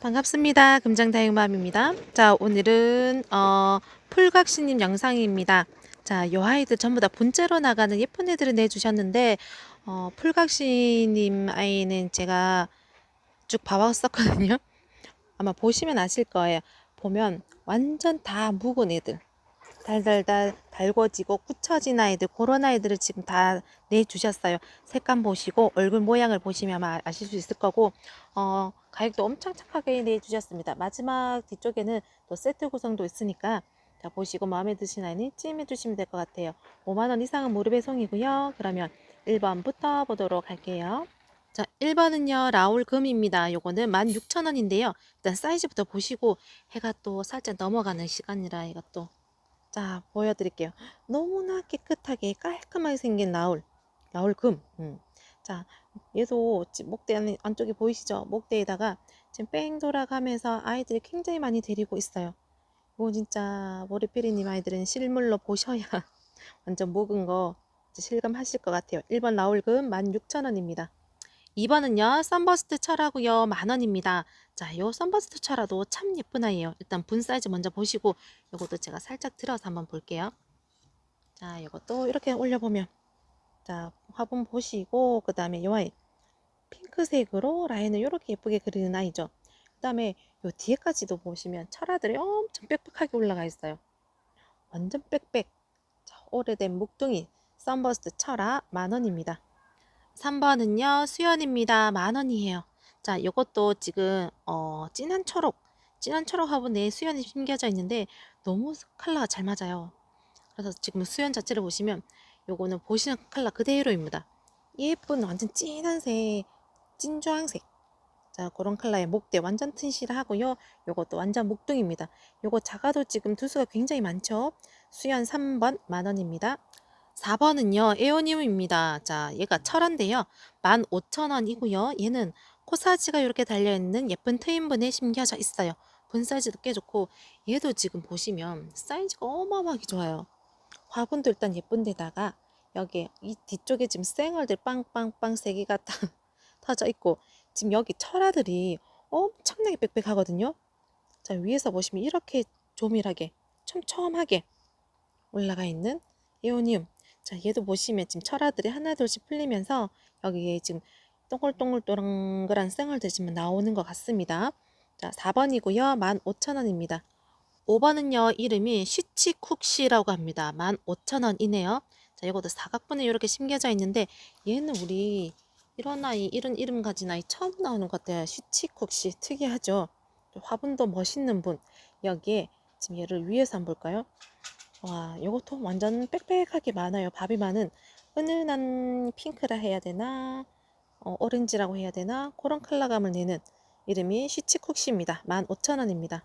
반갑습니다. 금장다육맘입니다. 자, 오늘은 어, 풀각시님 영상입니다. 자, 요 아이들 전부 다 분째로 나가는 예쁜 애들을 내주셨는데 어, 풀각시님 아이는 제가 쭉 봐왔었거든요. 아마 보시면 아실 거예요. 보면 완전 다 묵은 애들. 달달달 달궈지고 굳혀진 아이들 그런 아이들을 지금 다 내주셨어요. 색감 보시고 얼굴 모양을 보시면 아마 아실 수 있을 거고 어, 가격도 엄청 착하게 내주셨습니다. 마지막 뒤쪽에는 또 세트 구성도 있으니까 자 보시고 마음에 드신 아이는 찜해 주시면 될 것 같아요. 5만원 이상은 무료 배송이고요. 그러면 1번부터 보도록 할게요. 자, 1번은요, 라울 금입니다. 요거는 16,000원인데요. 일단 사이즈부터 보시고 해가 또 살짝 넘어가는 시간이라 또 자, 보여드릴게요. 너무나 깨끗하게 깔끔하게 생긴 라울. 라울금. 음. 자, 얘도 목대 안- 안쪽에 보이시죠? 목대에다가 지금 뺑 돌아가면서 아이들이 굉장히 많이 데리고 있어요. 이거 진짜 머리피리님 아이들은 실물로 보셔야 완전 묵은 거 실감하실 것 같아요. 1번 라울금 16,000원입니다. 2번은요, 썬버스트 철하고요, 만원입니다. 자, 요 썬버스트 철화도 참 예쁜 아이예요. 일단 분 사이즈 먼저 보시고, 요것도 제가 살짝 들어서 한번 볼게요. 자, 요것도 이렇게 올려보면, 자, 화분 보시고, 그 다음에 요 아이, 핑크색으로 라인을 이렇게 예쁘게 그리는 아이죠. 그 다음에 요 뒤에까지도 보시면 철화들이 엄청 빽빽하게 올라가 있어요. 완전 빽빽. 자, 오래된 묵둥이, 썬버스트 철화 만원입니다. 3번은요, 수연입니다. 만 원이에요. 자, 요것도 지금, 어, 진한 초록, 진한 초록 화분에 수연이 심겨져 있는데, 너무 컬러가 잘 맞아요. 그래서 지금 수연 자체를 보시면, 요거는 보시는 컬러 그대로입니다. 예쁜 완전 진한색, 찐주황색. 자, 그런 컬러의 목대 완전 튼실하고요. 요것도 완전 목둥입니다. 요거 작아도 지금 두수가 굉장히 많죠. 수연 3번 만원입니다. 4번은요, 에오니움입니다. 자, 얘가 철한데요. 15,000원이고요. 얘는 코사지가 이렇게 달려있는 예쁜 트윈분에 심겨져 있어요. 분 사이즈도 꽤 좋고, 얘도 지금 보시면 사이즈가 어마어마하게 좋아요. 화분도 일단 예쁜데다가, 여기 이 뒤쪽에 지금 쌩얼들 빵빵빵 세 개가 딱 터져 있고, 지금 여기 철화들이 엄청나게 빽빽하거든요. 자, 위에서 보시면 이렇게 조밀하게, 촘촘하게 올라가 있는 에오니움. 자, 얘도 보시면 지금 철화들이 하나둘씩 풀리면서 여기에 지금 동글동글 동글한 쌩얼들 지금 나오는 것 같습니다. 자, 4번이고요. 15,000원입니다. 5번은요, 이름이 쉬치쿡시라고 합니다. 15,000원이네요. 자, 이것도 사각분에 이렇게 심겨져 있는데, 얘는 우리 이런 아이, 이런 이름 가진 아이 처음 나오는 것 같아요. 쉬치쿡시. 특이하죠? 화분도 멋있는 분. 여기에 지금 얘를 위에서 한번 볼까요? 와, 이것도 완전 빽빽하게 많아요. 밥이 많은 은은한 핑크라 해야 되나, 어, 오렌지라고 해야 되나, 그런 컬러감을 내는 이름이 쉬치쿡시입니다. 15,000원입니다.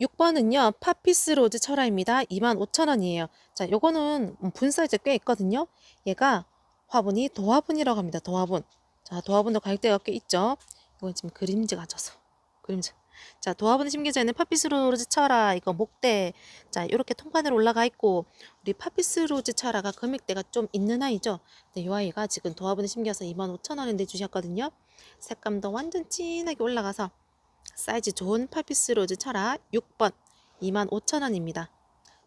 6번은요, 파피스 로즈 철화입니다. 25,000원이에요. 자, 요거는 분 사이즈 꽤 있거든요. 얘가 화분이 도화분이라고 합니다. 도화분. 자, 도화분도 가격대가 꽤 있죠. 이건 지금 그림자가 져서. 그림자. 자, 도화분에 심겨져 있는 파피스 로즈 철화, 이거 목대, 자, 이렇게 통판으로 올라가 있고, 우리 파피스 로즈 철화가 금액대가 좀 있는 아이죠. 근데 이 아이가 지금 도화분에 심겨서 25,000원인데 주셨거든요. 색감도 완전 진하게 올라가서 사이즈 좋은 파피스 로즈 철화 6번 25,000원입니다.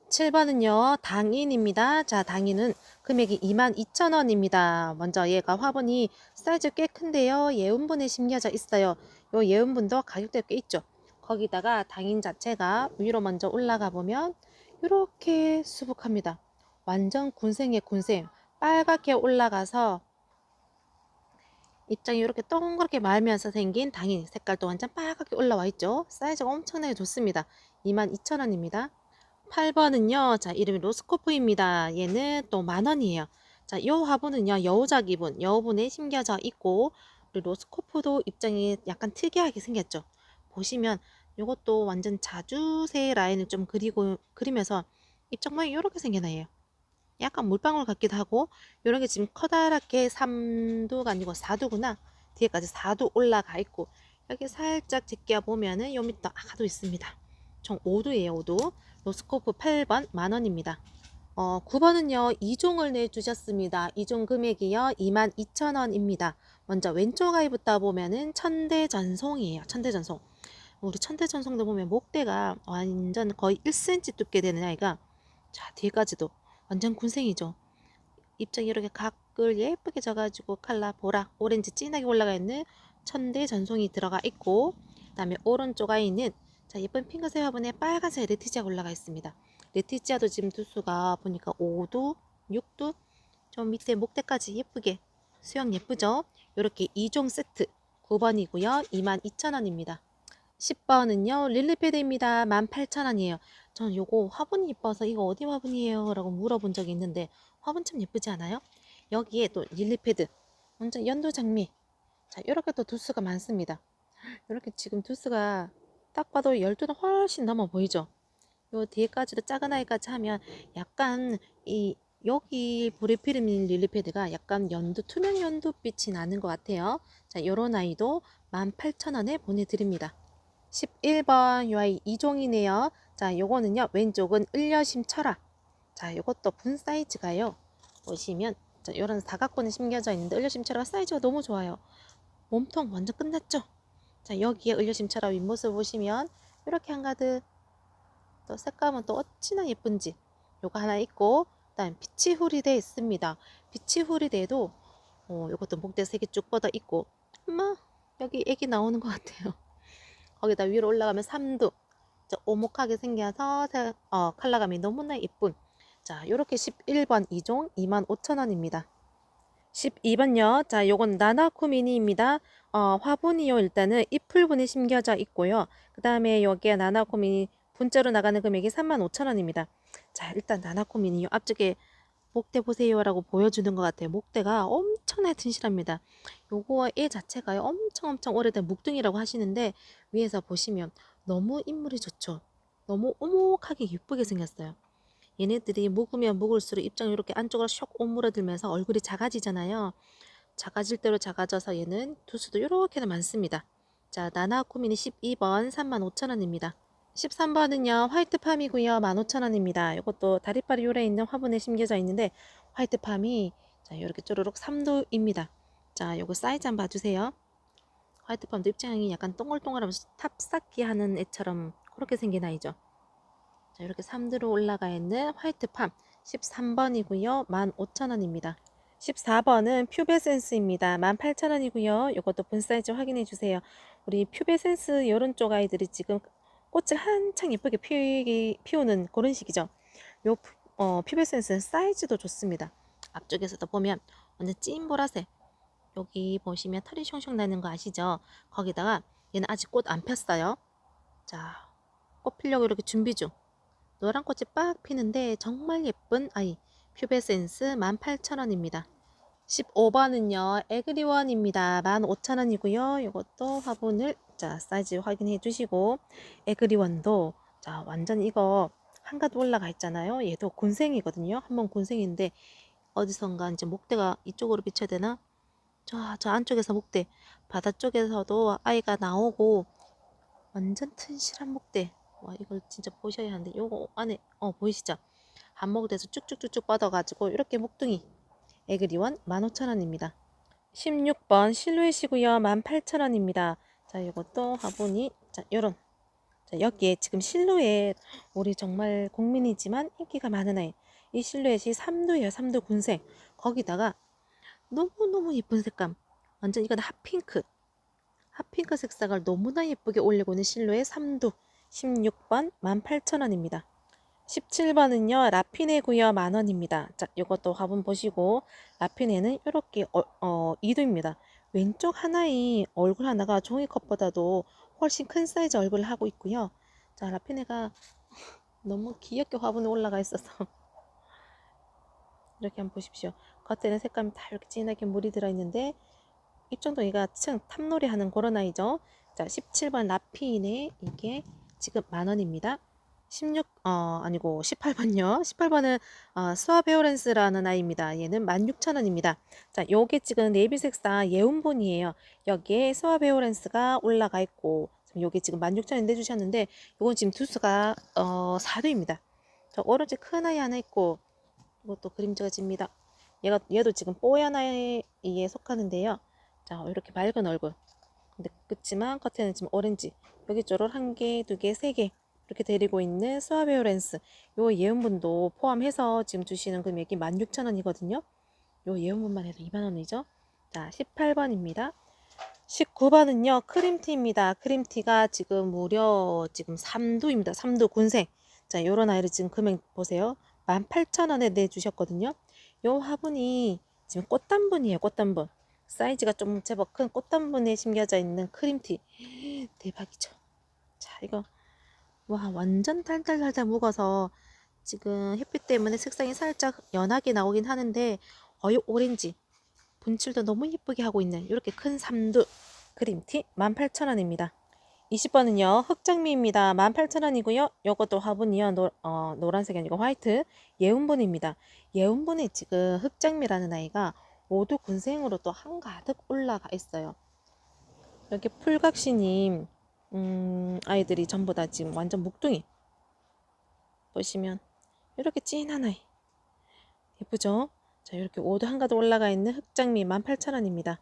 7번은요, 당인입니다. 자, 당인은 금액이 22,000원입니다. 먼저 얘가 화분이 사이즈 꽤 큰데요. 예운분에 심겨져 있어요. 요 예운분도 가격대 꽤 있죠. 거기다가 당인 자체가 위로 먼저 올라가 보면 이렇게 수북합니다. 완전 군생의 군생. 빨갛게 올라가서 입장이 이렇게 동그랗게 말면서 생긴 당인 색깔도 완전 빨갛게 올라와 있죠. 사이즈가 엄청나게 좋습니다. 22,000원입니다. 8번은요. 자, 이름이 로스코프입니다. 얘는 또 만원이에요. 자, 요 화분은요. 여우자 기분, 여우분에 심겨져 있고 로스코프도 입장이 약간 특이하게 생겼죠. 보시면 요것도 완전 자주새 라인을 좀 그리고 그리면서 입장 모양이 이렇게 아이예요. 약간 물방울 같기도 하고 이런 게 지금 커다랗게 3두가 아니고 4두구나. 뒤에까지 4두 올라가 있고 여기 살짝 제껴 보면은 요 밑에 아도 있습니다. 총 5두예요, 5두. 로스코프 8번 만원입니다. 어, 9번은요, 2종을 내주셨습니다. 2종 금액이요, 22,000원입니다. 먼저 왼쪽 아이부터 보면은 천대전송이에요. 천대전송. 우리 천대전송도 보면 목대가 완전 거의 1cm 두께 되는 아이가 자 뒤에까지도 완전 군생이죠. 입장이 이렇게 각을 예쁘게 져가지고 칼라 보라 오렌지 진하게 올라가 있는 천대 전송이 들어가 있고 그다음에 오른쪽 아이는 자 예쁜 핑크색 화분에 빨간색 레티지아가 올라가 있습니다. 레티지아도 지금 두수가 보니까 5두, 6두 좀 밑에 목대까지 예쁘게 수영 예쁘죠? 이렇게 2종 세트 9번이고요. 22,000원입니다. 10번은요. 릴리패드입니다. 18,000원이에요. 전 요거 화분이 예뻐서 이거 어디 화분이에요? 라고 물어본 적이 있는데 화분 참 예쁘지 않아요? 여기에 또 릴리패드 완전 연두 장미 자 이렇게 또 두수가 많습니다. 이렇게 지금 두수가 딱 봐도 12는 훨씬 넘어 보이죠? 요 뒤에까지도 작은 아이까지 하면 약간 이 여기 불이 피르민 릴리패드가 약간 연두 투명 연두빛이 나는 것 같아요. 자, 요런 아이도 18,000원에 보내드립니다. 11번 요 아이 2종이네요. 자, 요거는요. 왼쪽은 을려심 철화. 자, 요것도 분 사이즈가요. 보시면 자, 요런 사각권에 심겨져 있는데 을려심 철화가 사이즈가 너무 좋아요. 몸통 완전 끝났죠? 자, 여기에 을려심 철화 윗모습 보시면 이렇게 한가득 또 색감은 또 어찌나 예쁜지 요거 하나 있고 그다음 피치 후리대 있습니다. 피치 후리대도 어, 요것도 목대 세개쭉 뻗어 있고 엄마 여기 애기 나오는 것 같아요. 거기다 위로 올라가면 삼두 저 오목하게 생겨서 색- 어, 컬러감이 너무나 예쁜 자 요렇게 11번 2종 25,000원입니다. 12번요. 자, 요건 나나코미니입니다. 어, 화분이요. 일단은 잎풀분이 심겨져 있고요. 그 다음에 여기에 나나코미니 분자로 나가는 금액이 35,000원입니다. 자, 일단 나나코미니요. 앞쪽에 목대 보세요라고 보여주는 것 같아요. 목대가 엄청나게 튼실합니다. 요거 애 자체가요. 엄청 엄청 오래된 묵둥이라고 하시는데 위에서 보시면 너무 인물이 좋죠. 너무 오목하게 예쁘게 생겼어요. 얘네들이 묵으면 묵을수록 입장이 이렇게 안쪽으로 쇽 오므러들면서 얼굴이 작아지잖아요. 작아질 대로 작아져서 얘는 두수도 이렇게나 많습니다. 자, 나나코미니 12번 35,000원입니다. 13번은요, 화이트팜이고요. 15,000원입니다. 이것도 다리빨이 요래 있는 화분에 심겨져 있는데, 화이트팜이, 자, 이렇게 쪼르륵 3도입니다. 자, 요거 사이즈 한번 봐주세요. 화이트팜도 입장이 약간 동글동글하면서 탑쌓기 하는 애처럼 그렇게 생긴 아이죠. 자, 이렇게 3도로 올라가 있는 화이트팜 13번이고요. 15,000원입니다. 14번은 퓨베센스입니다. 18,000원이고요. 이것도 분 사이즈 확인해 주세요. 우리 퓨베센스 이런 쪽 아이들이 지금 꽃을 한창 예쁘게 피우기, 피우는 그런 시기죠. 요 푸- 어, 퓨베센스는 사이즈도 좋습니다. 앞쪽에서도 보면 완전 찐 보라색. 여기 보시면 털이 숑숑 나는 거 아시죠? 거기다가 얘는 아직 꽃 안 폈어요. 자, 꽃 피려고 이렇게 준비 중. 노란 꽃이 빡 피는데 정말 예쁜 아이. 퓨베센스 18,000원입니다. 15번은요, 에그리원입니다. 15,000원이고요. 이것도 화분을 자 사이즈 확인해 주시고 에그리원도 자 완전 이거 한가득 올라가 있잖아요. 얘도 곤생이거든요. 한번 곤생인데 어디선가 이제 목대가 이쪽으로 비춰야 되나? 저, 저 안쪽에서 목대 바다 쪽에서도 아이가 나오고 완전 튼실한 목대. 와 이걸 진짜 보셔야 하는데 요거 안에 어 보이시죠? 한목대에서 쭉쭉쭉쭉 뻗어가지고 이렇게 목둥이 에그리원 15,000원입니다. 16번 실루엣이고요. 18,000원입니다. 자, 이것도 화분이 자, 요런 자, 여기에 지금 실루엣 우리 정말 국민이지만 인기가 많은 아이. 이 실루엣이 3두예요. 3두 군색. 거기다가 너무너무 예쁜 색감. 완전 이건 핫핑크. 핫핑크 색상을 너무나 예쁘게 올리고 있는 실루엣 3두. 16번 18,000원입니다. 17번은요, 라피네고요, 만원입니다. 자, 이것도 화분 보시고, 라피네는 이렇게, 어, 어, 2두입니다. 왼쪽 하나의 얼굴 하나가 종이컵보다도 훨씬 큰 사이즈 얼굴을 하고 있고요. 자, 라피네가 너무 귀엽게 화분에 올라가 있어서. 이렇게 한번 보십시오. 겉에는 색감이 다 이렇게 진하게 물이 들어있는데, 입장도 얘가 층 탑놀이 하는 그런 아이죠. 자, 17번 라피네, 이게 지금 만원입니다. 16, 어, 아니고 18번요. 18번은 어, 스와베오렌스라는 아이입니다. 얘는 16,000원입니다. 자, 요게 지금 네이비 색상 예운본이에요. 여기에 스와베오렌스가 올라가 있고, 요게 지금 16,000원 내주셨는데, 요건 지금 두수가 어, 4도입니다. 저 오른쪽 큰 아이 하나 있고, 이것도 그림자가 집니다. 얘가, 얘도 지금 뽀얀 아이에 속하는데요. 자, 이렇게 밝은 얼굴. 근데 그렇지만 겉에는 지금 오렌지 여기 쪽으로 한 개, 두 개, 세 개 이렇게 데리고 있는 스와베오 렌스 요 예온분도 포함해서 지금 주시는 금액이 16,000원이거든요. 요 예온분만 해도 2만 원이죠. 자, 18번입니다. 19번은요, 크림티입니다. 크림티가 지금 무려 지금 3두입니다. 3두 군색. 자, 요런 아이를 지금 금액 보세요. 18,000원에 내주셨거든요. 요 화분이 지금 꽃단분이에요, 꽃단분. 사이즈가 좀 제법 큰 꽃단분에 심겨져 있는 크림티. 대박이죠. 자, 이거, 와, 완전 달달달달 묵어서 지금 햇빛 때문에 색상이 살짝 연하게 나오긴 하는데, 어유 오렌지. 분칠도 너무 예쁘게 하고 있는 이렇게 큰 삼두 그림티 18,000원입니다. 20번은요 흑장미입니다. 18,000원이고요. 요것도 화분이요 노, 어, 노란색이 아니고 화이트 예운분입니다. 예운분이 지금 흑장미라는 아이가 모두 군생으로 또 한가득 올라가 있어요. 이렇게 풀각시님 음, 아이들이 전부 다 지금 완전 묵둥이 보시면 이렇게 진한 아이 예쁘죠? 자, 이렇게 오도 한가득 올라가 있는 흑장미 18,000원입니다.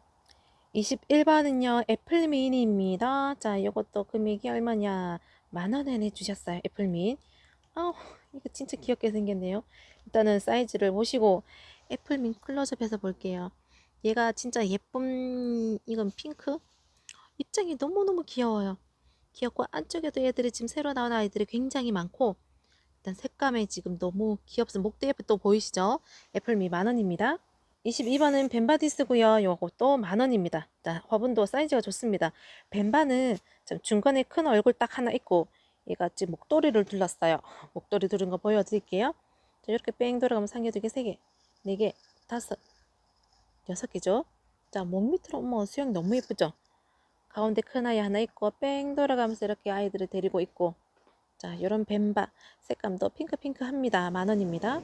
21번은요, 애플미니입니다. 자, 이것도 금액이 얼마냐? 만원에 내주셨어요, 애플민. 아우, 이거 진짜 귀엽게 생겼네요. 일단은 사이즈를 보시고, 애플민 클로즈업해서 볼게요. 얘가 진짜 예쁜, 이건 핑크? 입장이 너무너무 귀여워요. 귀엽고, 안쪽에도 얘들이 지금 새로 나온 아이들이 굉장히 많고, 일단 색감이 지금 너무 귀엽습니다. 목대 또 보이시죠? 애플미 만원입니다. 22번은 벤바디스고요. 요것도 만원입니다. 자, 화분도 사이즈가 좋습니다. 벤바는 좀 중간에 큰 얼굴 딱 하나 있고 얘가 지금 목도리를 둘렀어요. 목도리 두른 거 보여드릴게요. 자, 이렇게 뺑 돌아가면 상계 두 개, 세 개, 네 개, 다섯, 여섯 개죠. 자, 목 밑으로 어머 수영 너무 예쁘죠? 가운데 큰 아이 하나 있고 뺑 돌아가면서 이렇게 아이들을 데리고 있고 자, 이런 뱀바 색감도 핑크핑크합니다. 만원입니다.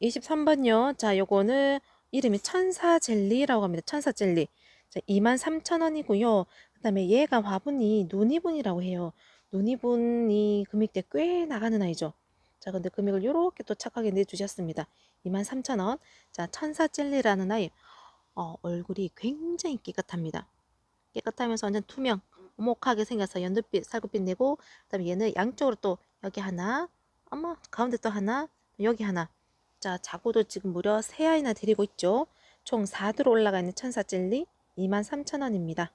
23번요. 자, 요거는 이름이 천사 젤리라고 합니다. 천사 젤리. 자, 23,000원이고요. 그 다음에 얘가 화분이 눈이분이라고 해요. 눈이분이 금액대 꽤 나가는 아이죠. 자, 근데 금액을 요렇게 또 착하게 내주셨습니다. 23,000원. 자, 천사 젤리라는 아이. 어, 얼굴이 굉장히 깨끗합니다. 깨끗하면서 완전 투명. 오목하게 생겨서 연두빛, 살구빛 내고 그다음에 얘는 양쪽으로 또 여기 하나, 어머 가운데 또 하나, 여기 하나. 자 자고도 지금 무려 세 아이나 데리고 있죠. 총 4두로 올라가 있는 천사 젤리 23,000원입니다.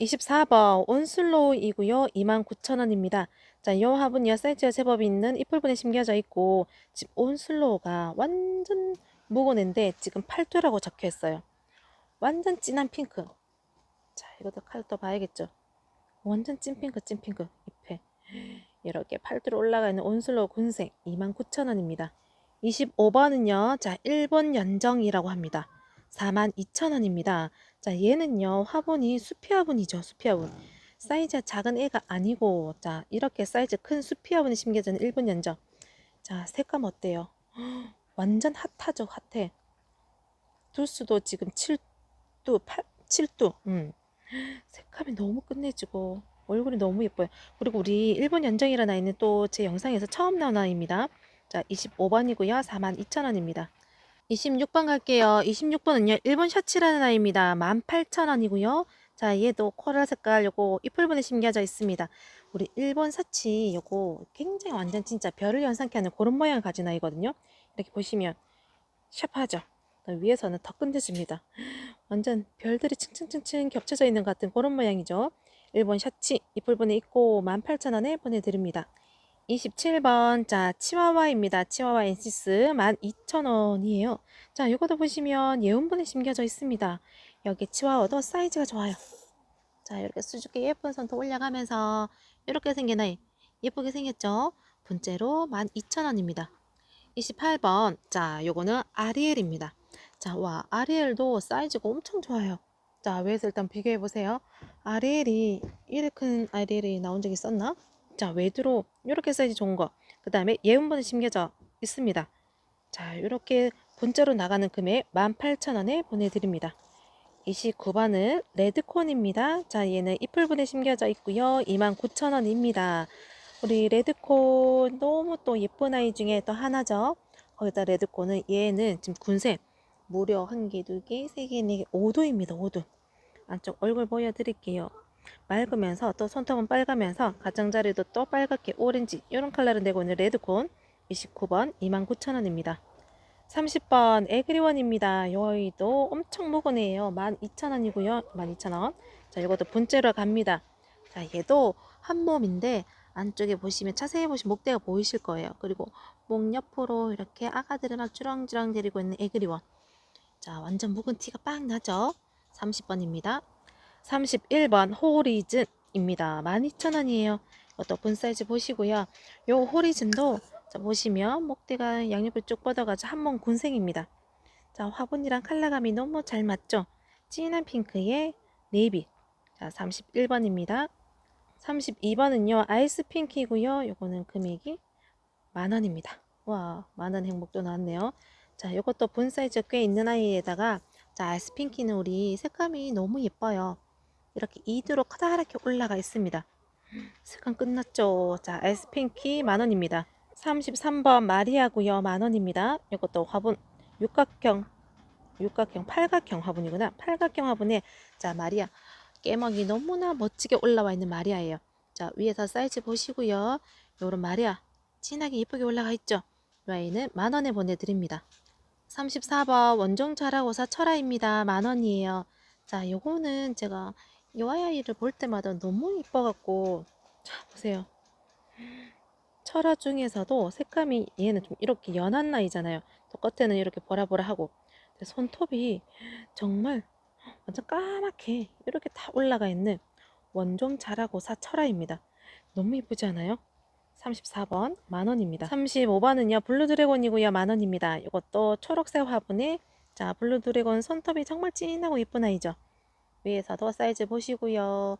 24번 온슬로우이고요. 29,000원입니다. 자, 이 화분이요. 사이즈가 제법 있는 이풀분에 심겨져 있고 지금 온슬로우가 완전 무거운데 지금 8두라고 적혀 있어요. 완전 진한 핑크. 자, 이것도 칼도 봐야겠죠. 완전 찐핑크 찐핑크 잎에 이렇게 팔두로 올라가 있는 온슬로우 군색 29,000원입니다. 25번은요. 자, 1번 연정이라고 합니다. 42,000원입니다. 자, 얘는요. 화분이 수피 화분이죠. 수피 화분. 사이즈가 작은 애가 아니고 자, 이렇게 사이즈 큰 수피 화분이 심겨져 있는 1번 연정. 자, 색감 어때요? 완전 핫하죠. 핫해. 두수도 지금 7두, 8, 7두. 음. 색감이 너무 끝내주고 얼굴이 너무 예뻐요. 그리고 우리 일본 연정이라는 아이는 또 제 영상에서 처음 나온 아이입니다. 자, 25번이고요. 42,000원입니다. 26번 갈게요. 26번은요. 일본 셔츠라는 아이입니다. 18,000원이고요. 자, 얘도 코랄 색깔 요거 이풀 분에 심겨져 있습니다. 우리 일본 사치 요거 굉장히 완전 진짜 별을 연상케 하는 그런 모양을 가진 아이거든요. 이렇게 보시면 샤프하죠. 위에서는 더 끝내줍니다. 완전 별들이 층층층층 겹쳐져 있는 것 같은 그런 모양이죠. 1번 셔츠 이풀분에 있고 18,000원에 보내드립니다. 27번 자 치와와입니다. 치와와 엔시스 12,000원이에요. 자 이것도 보시면 예온분에 심겨져 있습니다. 여기 치와와도 사이즈가 좋아요. 자 이렇게 수줍게 예쁜 손톱 올려가면서 이렇게 생긴 아이 예쁘게 생겼죠? 분째로 12,000원입니다. 28번 자 요거는 아리엘입니다. 자, 와, 아리엘도 사이즈가 엄청 좋아요. 자, 위에서 일단 비교해 보세요. 아리엘이 이렇게 큰 아리엘이 나온 적이 있었나? 자, 외두로 이렇게 사이즈 좋은 거. 그 다음에 예운분이 심겨져 있습니다. 자, 이렇게 분자로 나가는 금액 18,000원에 보내드립니다. 29번은 레드콘입니다. 자, 얘는 이풀분에 심겨져 있고요. 29,000원입니다. 우리 레드콘 너무 또 예쁜 아이 중에 또 하나죠. 거기다 레드콘은 얘는 지금 군색 무려 한 개, 두 개, 세 개, 네 개, 5도입니다. 5도. 안쪽 얼굴 보여드릴게요. 맑으면서 또 손톱은 빨가면서 가장자리도 또 빨갛게 오렌지 이런 컬러를 내고 있는 레드콘 29번 29,000원입니다. 30번 에그리원입니다. 여의도 엄청 무거네요. 12,000원이고요. 12,000원. 자, 이것도 분째로 갑니다. 자, 얘도 한 몸인데 안쪽에 보시면 자세히 보시면 목대가 보이실 거예요. 그리고 목 옆으로 이렇게 아가들을 막 주렁주렁 데리고 있는 에그리원. 자, 완전 묵은 티가 빡 나죠? 30번입니다. 31번 호리즌입니다. 12,000원이에요. 이것도 분 사이즈 보시고요. 요 호리즌도 자, 보시면 목대가 양옆으로 쭉 뻗어가지고 한 몸 군생입니다. 자, 화분이랑 컬러감이 너무 잘 맞죠? 진한 핑크에 네이비. 자, 31번입니다. 32번은요, 아이스 핑크이고요. 요거는 금액이 만 원입니다. 와, 만원 행복도 나왔네요. 자, 요것도 분 사이즈 꽤 있는 아이에다가, 자, 아이스 핑크는 우리 색감이 너무 예뻐요. 이렇게 이두로 커다랗게 올라가 있습니다. 색감 끝났죠? 자, 핑크 만원입니다. 33번 마리아고요. 만원입니다. 이것도 화분 육각형 육각형 팔각형 화분이구나. 팔각형 화분에 자 마리아 깨먹이 너무나 멋지게 올라와 있는 마리아예요. 자 위에서 사이즈 보시고요. 요런 마리아 진하게 예쁘게 올라가 있죠. 이 아이는 만원에 보내드립니다. 34번 원종 자라고사 철아입니다. 만원이에요. 자 요거는 제가 이 아이를 볼 때마다 너무 이뻐갖고 자 보세요. 철화 중에서도 색감이 얘는 좀 이렇게 연한 나이잖아요. 또 겉에는 이렇게 보라보라하고 손톱이 정말 완전 까맣게 이렇게 다 올라가 있는 원종 자라고사 철화입니다. 너무 이쁘지 않아요? 34번 만원입니다. 35번은요 블루드래곤이고요 만원입니다. 이것도 초록색 화분에 자 블루드래곤 손톱이 정말 진하고 이쁜 아이죠. 위에서도 사이즈 보시고요.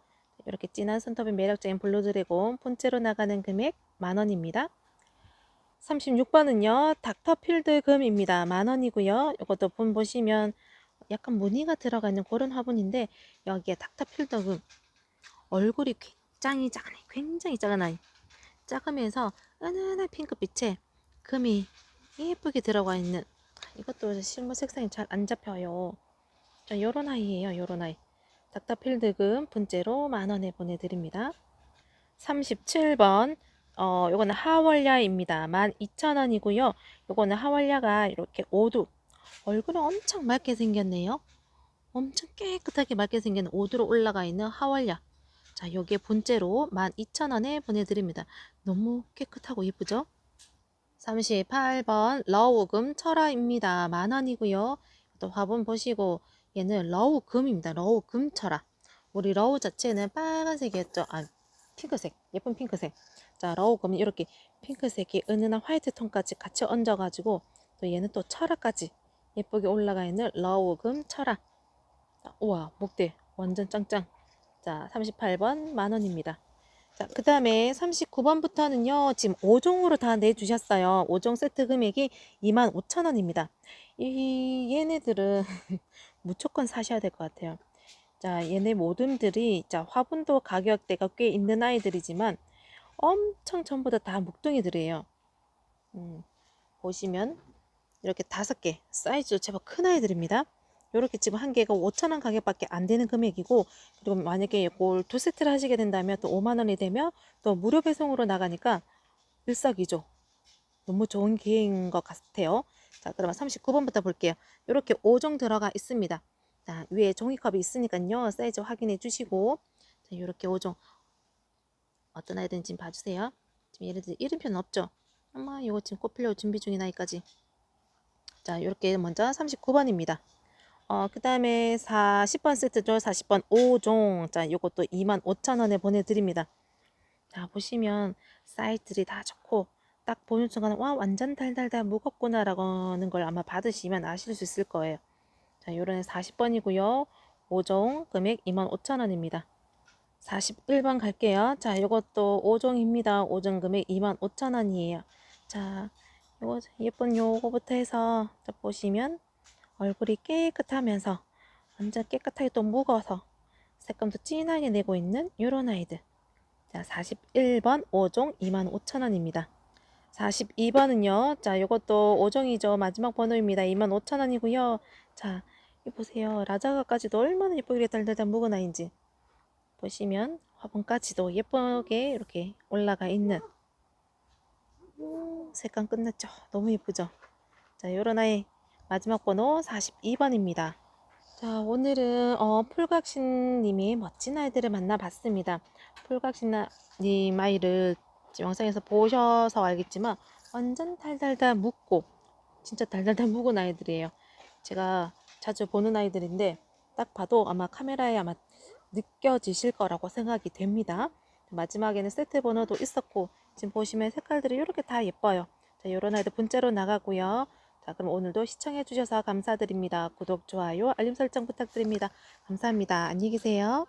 이렇게 진한 손톱이 매력적인 블루드래곤 폰째로 나가는 금액 만원입니다. 36번은요 닥터필드 금입니다. 만원이고요. 이것도 본 보시면 약간 무늬가 들어가 있는 그런 화분인데 여기에 닥터필드 금 얼굴이 굉장히 아이, 굉장히 작은 아이 작으면서 은은한 핑크빛에 금이 예쁘게 들어가 있는 이것도 실물 색상이 잘 안 잡혀요. 자, 요런 아이예요. 요런 아이. 닥터필드금 분째로 만원에 보내드립니다. 37번 어, 요거는 하월야입니다. 12,000원이고요. 요거는 하월야가 이렇게 오두 얼굴이 엄청 맑게 생겼네요. 엄청 깨끗하게 맑게 생긴 오두로 올라가 있는 하월야. 자, 요게 분째로 12,000원에 보내드립니다. 너무 깨끗하고 예쁘죠? 38번 러우금 철화입니다. 만원이고요. 또 화분 보시고 얘는 러우 금입니다. 러우 금철아. 우리 러우 자체는 빨간색이었죠. 아, 핑크색. 예쁜 핑크색. 자, 러우 금은 이렇게 핑크색이 은은한 화이트 톤까지 같이 얹어가지고 또 얘는 또 철아까지 예쁘게 올라가 있는 러우 금 철아. 자, 우와, 목대 완전 짱짱. 자, 38번 만원입니다. 자, 그 다음에 39번부터는요, 지금 5종으로 다 내주셨어요. 5종 세트 금액이 25,000원입니다. 이, 얘네들은 무조건 사셔야 될 것 같아요. 자, 얘네 모듬들이, 자, 화분도 가격대가 꽤 있는 아이들이지만 엄청 전부 다다 묵둥이들이에요. 음, 보시면 이렇게 다섯 개, 사이즈도 제법 큰 아이들입니다. 요렇게 지금 한 개가 5,000원 가격밖에 안 되는 금액이고 그리고 만약에 이걸 두 세트를 하시게 된다면 또 5만 원이 되면 또 무료 배송으로 나가니까 일석이조 너무 좋은 기회인 것 같아요. 자, 그러면 39번부터 볼게요. 이렇게 5종 들어가 있습니다. 자, 위에 종이컵이 있으니까요. 사이즈 확인해 주시고 자, 이렇게 5종 어떤 아이든지 지금 봐주세요. 지금 예를 들어 이름표는 없죠. 엄마 이거 지금 꽃 필려 준비 중인 아이까지. 자, 이렇게 먼저 39번입니다. 어, 그 다음에 40번 세트죠. 40번 5종. 자, 이것도 25,000원에 보내드립니다. 자, 보시면 사이즈들이 다 좋고 딱 보는 순간 와 완전 달달달 무겁구나 라는 걸 아마 받으시면 아실 수 있을 거예요. 자, 요런 40번이고요. 5종 금액 25,000원입니다. 41번 갈게요. 자, 이것도 5종입니다. 5종 금액 25,000원이에요. 자, 요거 예쁜 요거부터 해서 자, 보시면 얼굴이 깨끗하면서 완전 깨끗하게 또 묵어서 색감도 진하게 내고 있는 요런 아이들. 자, 41번 5종 25,000원입니다. 42번은요. 자, 요것도 5종이죠. 마지막 번호입니다. 25,000원이고요. 자, 이 보세요. 라자가까지도 얼마나 예쁘게 달달달 묵은 아이인지. 보시면 화분까지도 예쁘게 이렇게 올라가 있는 음, 색감 끝났죠? 너무 예쁘죠? 자, 요런 아이 마지막 번호 42번입니다. 자, 오늘은 어, 풀각신님이 멋진 아이들을 만나봤습니다. 풀각신님 아이를 영상에서 보셔서 알겠지만 완전 달달달 묵고 진짜 달달달 묵은 아이들이에요. 제가 자주 보는 아이들인데 딱 봐도 아마 카메라에 아마 느껴지실 거라고 생각이 됩니다. 마지막에는 세트 번호도 있었고 지금 보시면 색깔들이 이렇게 다 예뻐요. 자, 이런 아이들 분째로 나가고요. 자, 그럼 오늘도 시청해 주셔서 감사드립니다. 구독, 좋아요, 알림 설정 부탁드립니다. 감사합니다. 안녕히 계세요.